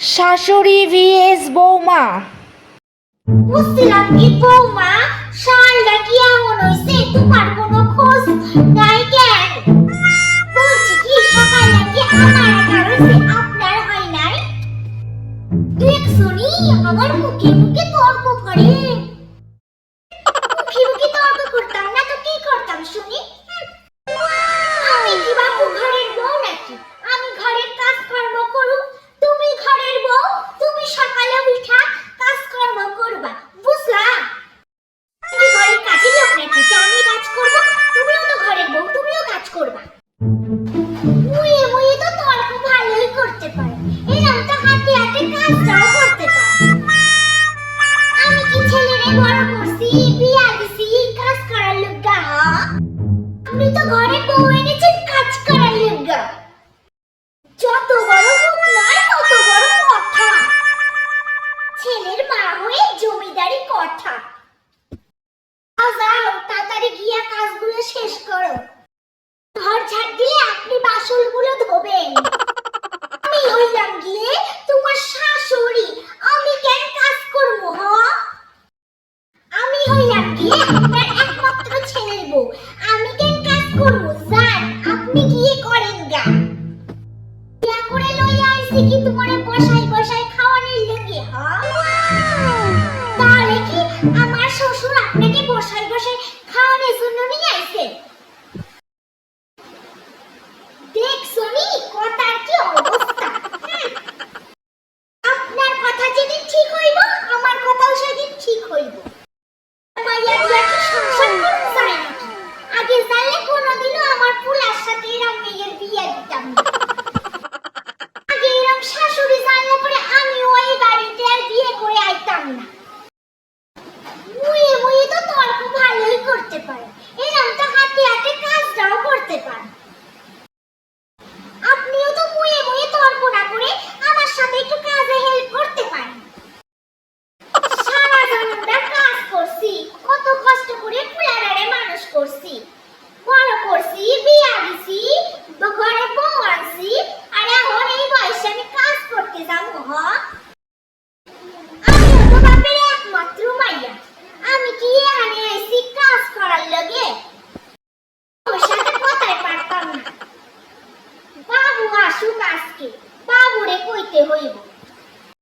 শাশুড়ি ভিএস বৌমা। বুঝছিলাম কি বৌমা, শালটা কি এমন তোমার কোনো খোঁজ নাই কেন? বলছি কি, সকালে কি আমার কারণে আপনার হয় নাই? আমার মুখে মুখে তর্ক করে। মুখে মুখে তর্ক করতাম না তো কি করতাম, শুনি। ছেলের মা হয়ে জমিদারি কথা। যাও তাড়াতাড়ি গিয়া কাজগুলো শেষ করো। ঘর ঝাড় আপনি বাসনগুলো ধোবেন। আমি হইলাম গিয়ে তোমার শাশুড়ি। আমি কেন কাজ হ? আমি হইলাম গিয়ে আপনার একমাত্র ছেলের বউ। আমি কেন কাজ আপনি গিয়ে করেন গা। করে লইয়া কি তোমারে বসাই বসাই ยังอีกหรอ মুয়ে তো তর্ক ভালোই করতে পারে। এরকম তো হাতে হাতে কাজটাও করতে পারে। 最后一步